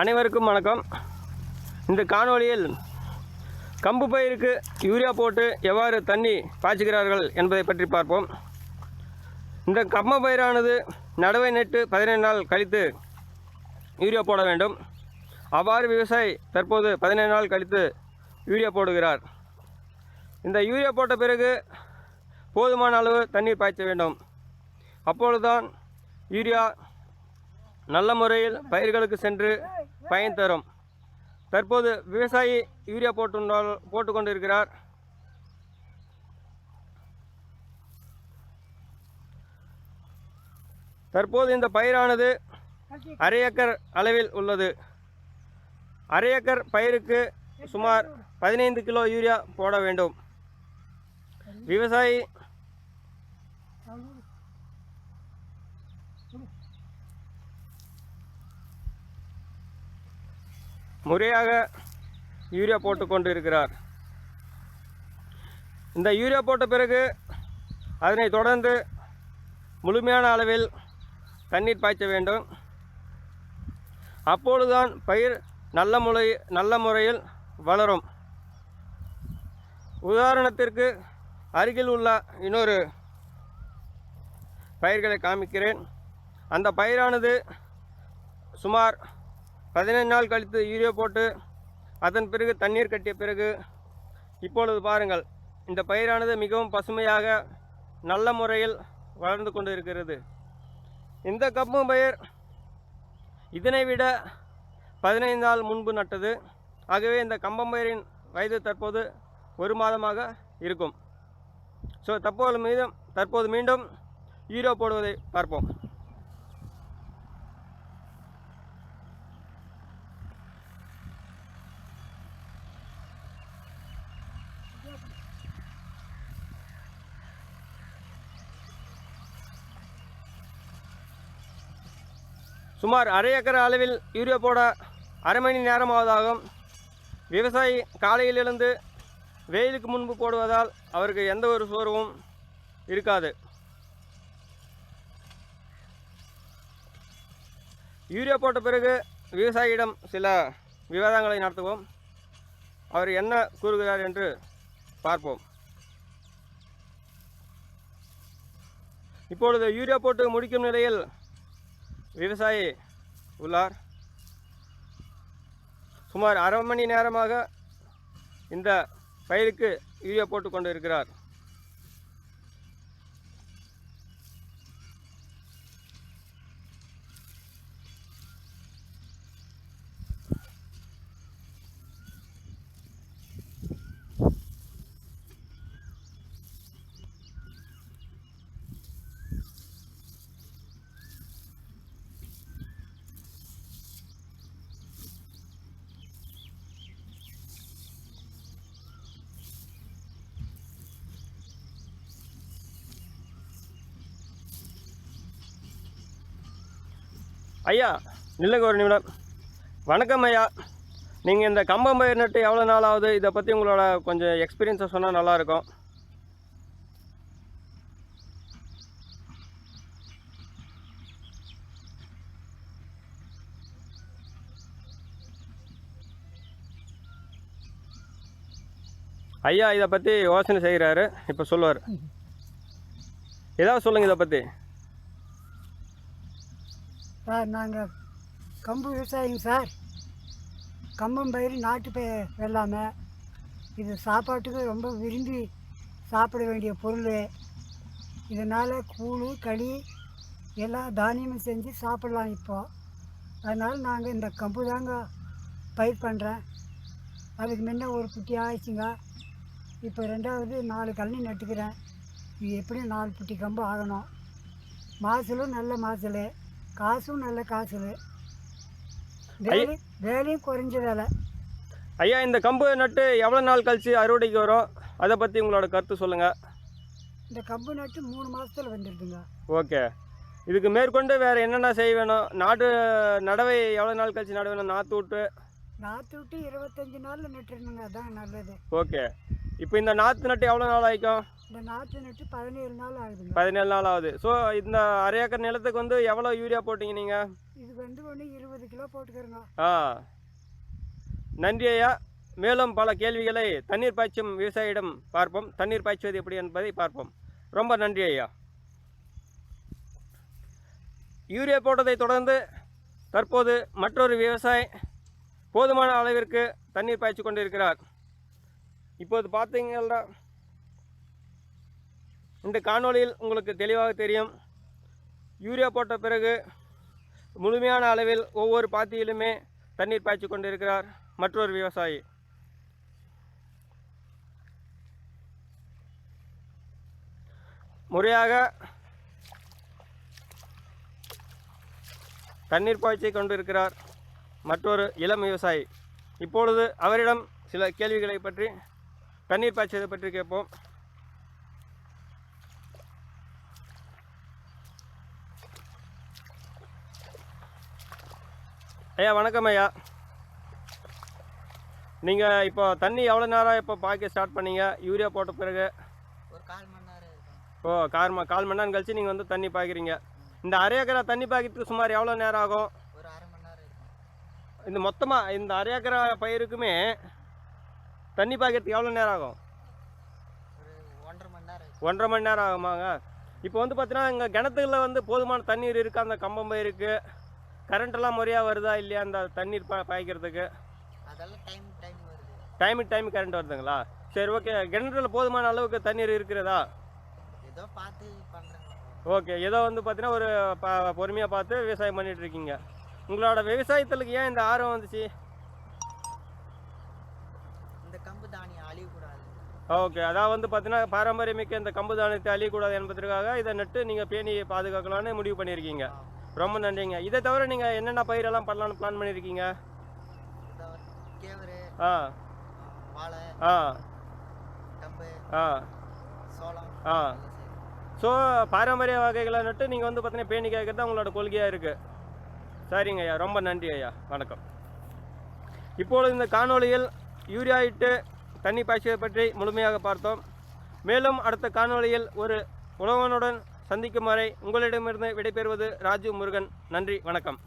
அனைவருக்கும் வணக்கம். இந்த காணொளியில் கம்பு பயிருக்கு யூரியா போட்டு எவ்வாறு தண்ணி பாய்ச்சுகிறார்கள் என்பதை பற்றி பார்ப்போம். இந்த கம்ப பயிரானது நடவை நட்டு பதினைந்து நாள் கழித்து யூரியா போட வேண்டும். அவ்வாறு விவசாயி தற்போது பதினைந்து நாள் கழித்து யூரியா போடுகிறார். இந்த யூரியா போட்ட பிறகு போதுமான அளவு தண்ணீர் பாய்ச்ச வேண்டும். அப்பொழுதுதான் யூரியா நல்ல முறையில் பயிர்களுக்கு சென்று பயன் தரும். தற்போது விவசாயி யூரியா போட்டுண்டால் போட்டுக்கொண்டிருக்கிறார். தற்போது இந்த பயிரானது அரை ஏக்கர் அளவில் உள்ளது. அரை ஏக்கர் பயிருக்கு சுமார் பதினைந்து கிலோ யூரியா போட வேண்டும். விவசாயி முறையாக யூரியா போட்டு கொண்டு இருக்கிறார் இந்த யூரியா போட்ட பிறகு அதனை தொடர்ந்து முழுமையான அளவில் தண்ணீர் பாய்ச்ச வேண்டும். அப்பொழுதுதான் பயிர் நல்ல முறை நல்ல முறையில் வளரும். உதாரணத்திற்கு அருகில் உள்ள இன்னொரு பயிர்களை காமிக்கிறேன். அந்த பயிரானது சுமார் பதினைந்து நாள் கழித்து யூரியா போட்டு அதன் பிறகு தண்ணீர் கட்டிய பிறகு இப்பொழுது பாருங்கள் இந்த பயிரானது மிகவும் பசுமையாக நல்ல முறையில் வளர்ந்து கொண்டு இருக்கிறது இந்த கம்பு பயிர் இதனை விட பதினைந்து நாள் முன்பு நட்டது. ஆகவே இந்த கம்பம்பயிரின் வயது தற்போது ஒரு மாதமாக இருக்கும். ஸோ தற்போது மீதும் தற்போது மீண்டும் ஈரோ போடுவதை பார்ப்போம். சுமார் அரை ஏக்கர் அளவில் யூரியா போட அரை மணி நேரமாவதாகும் விவசாயி காலையில் எழுந்து வெயிலுக்கு முன்பு போடுவதால் அவருக்கு எந்த ஒரு சோர்வும் இருக்காது. யூரியா போட்ட பிறகு விவசாயியிடம் சில விவாதங்களை நடத்துவோம். அவர் என்ன கூறுகிறார் என்று பார்ப்போம். இப்பொழுது யூரியா போட்டு முடிக்கும் நிலையில் விவசாயி உள்ளார். சுமார் அரை மணி நேரமாக இந்த பயிருக்கு யூரியா போட்டு கொண்டு இருக்கிறார் ஐயா நில்லுங்க ஒரு நிமிடம். வணக்கம் ஐயா. நீங்கள் இந்த கம்பம் பயிர் நட்டு எவ்வளோ நாள் ஆகுது? இதை பற்றி உங்களோட கொஞ்சம் எக்ஸ்பீரியன்ஸை சொன்னால் நல்லாயிருக்கும் ஐயா இதை பற்றி யோசனை செய்கிறாரு இப்போ சொல்லுவார். ஏதாவது சொல்லுங்கள் இதை பற்றி சார் நாங்கள் கம்பு விவசாயிங்க சார். கம்பம் பயிர் நாட்டு பயிர் வெள்ளாமை இது சாப்பாட்டுக்கு ரொம்ப விரும்பி சாப்பிட வேண்டிய பொருள். இதனால் கூழ் களி எல்லா தானியமும் செஞ்சு சாப்பிட்லாம் இப்போ. அதனால் நாங்கள் இந்த கம்பு தாங்க பயிர் பண்ணுறேன் அதுக்கு முன்ன ஒரு குட்டி ஆயிடுச்சுங்க. இப்போ ரெண்டாவது நாலு கழனி நட்டுக்கிறேன். இது எப்படியும் நாலு குட்டி கம்பு ஆகணும். மாசலும் நல்ல மாசல். காசும் நல்ல காசு வேலை வேலையும் குறைஞ்ச வேலை. ஐயா இந்த கம்பு நட்டு எவ்வளோ நாள் கழிச்சு அறுவடைக்கு வரும்? அதை பற்றி உங்களோட கருத்து சொல்லுங்கள் இந்த கம்பு நட்டு மூணு மாதத்தில் வந்துடுதுங்க ஓகே. இதுக்கு மேற்கொண்டு வேறு என்னென்ன செய்ய வேணும் நாட்டு நடவை எவ்வளோ நாள் கழிச்சு நட வேணும்? நாற்று விட்டு? நாற்று விட்டு இருபத்தஞ்சி நாளில் நட்டுருணுங்க அதான் நல்லது. ஓகே. இப்போ இந்த நாற்று நட்டு எவ்வளோ நாள் ஆகிக்கும் இந்த நாற்று நட்டு பதினேழு நாள் ஆகுதுங்க. பதினேழு நாள் ஆகுது. ஸோ இந்த அரை ஏக்கர் நிலத்துக்கு வந்து எவ்வளோ யூரியா போட்டீங்க நீங்கள் இது வந்து ஒன்று இருபது கிலோ போட்டுக்கிறோங்க. ஆ. நன்றி ஐயா. மேலும் பல கேள்விகளை தண்ணீர் பாய்ச்சும் விவசாயியிடம் பார்ப்போம். தண்ணீர் பாய்ச்சுவது எப்படி என்பதை பார்ப்போம். ரொம்ப நன்றி ஐயா. யூரியா போட்டதை தொடர்ந்து தற்போது மற்றொரு விவசாயி போதுமான அளவிற்கு தண்ணீர் பாய்ச்சி கொண்டிருக்கிறார். இப்போது பார்த்தீங்கன்னா இந்த காணொளியில் உங்களுக்கு தெளிவாக தெரியும். யூரியா போட்ட பிறகு முழுமையான அளவில் ஒவ்வொரு பாத்தியிலுமே தண்ணீர் பாய்ச்சி கொண்டிருக்கிறார் மற்றொரு விவசாயி. முறையாக தண்ணீர் பாய்ச்சி கொண்டிருக்கிறார் மற்றொரு இளம் விவசாயி. இப்பொழுது அவரிடம் சில கேள்விகளை பற்றி தண்ணீர் பாய்ச்சதை பற்றி கேட்போம். ஐயா வணக்கம் ஐயா. நீங்கள் இப்போ தண்ணி எவ்வளோ நேரம் இப்போ பாய்க்க ஸ்டார்ட் பண்ணீங்க? யூரியா போட்ட பிறகு? ஒரு கால் மணி நேரம் இருக்கும். ஓ கால் ம கால் மணி நேரம் கழிச்சு நீங்கள் வந்து தண்ணி பாய்க்கிறீங்க. இந்த அரை ஏக்கரா தண்ணி பாய்க்கிறதுக்கு சுமார் எவ்வளோ நேரம் ஆகும்? ஒரு அரை மணி நேரம் இருக்கும். இந்த மொத்தமாக இந்த அரை ஏக்கரா பயிருக்குமே தண்ணி பாய்க்கிறதுக்கு எவ்வளோ நேரம் ஆகும்? ஒன்றரை மணி நேரம் ஆகுமாங்க? இப்போ வந்து பார்த்தீங்கன்னா இங்கே கிணத்துக்குள்ள வந்து போதுமான தண்ணீர் இருக்குது அந்த கம்பம் பயிருக்கு கரண்ட்டெல்லாம் முறையாக வருதா? இல்லையா? அந்த தண்ணீர் பா பாய்க்கிறதுக்கு. டைமுக்கு டைம் கரண்ட் வருதுங்களா? சரி ஓகே கிணற்றுல போதுமான அளவுக்கு தண்ணீர் இருக்கிறதா? ஏதோ பார்த்து ஓகே ஏதோ வந்து பார்த்தீங்கன்னா ஒரு பொறுமையாக பார்த்து விவசாயம் பண்ணிட்டு இருக்கீங்க. உங்களோட விவசாயத்துக்கு ஏன் இந்த ஆர்வம் வந்துச்சு? இந்த கம்பு தானியம் அழியக்கூடாது. ஓகே அதான் வந்து பார்த்தீங்கன்னா பாரம்பரியமிக்க இந்த கம்பு தானியத்தை அழியக்கூடாது என்பதற்காக இதை நட்டு நீங்கள் பேணி பாதுகாக்கலாம்னு முடிவு பண்ணியிருக்கீங்க. ரொம்ப நன்றிங்க. இதை தவிர நீங்கள் என்னென்ன பயிரெல்லாம் பண்ணலான்னு பிளான் பண்ணியிருக்கீங்க? ஆ. ஆ. ஆ. ஆ. ஸோ பாரம்பரிய வகைகளை நட்டு நீங்கள் வந்து பார்த்தீங்கன்னா பேணி கேட்கறது உங்களோட கொள்கையாக இருக்குது சரிங்க ஐயா. ரொம்ப நன்றி ஐயா. வணக்கம். இப்பொழுது இந்த காணொளியில் யூரியா இட்டு தண்ணி பாய்ச்சுவதை பற்றி முழுமையாக பார்த்தோம். மேலும் அடுத்த காணொளியில் ஒரு உழவனுடன் சந்திக்கும் வரை உங்களிடமிருந்து விடைபெறுவது ராஜு முருகன். நன்றி வணக்கம்.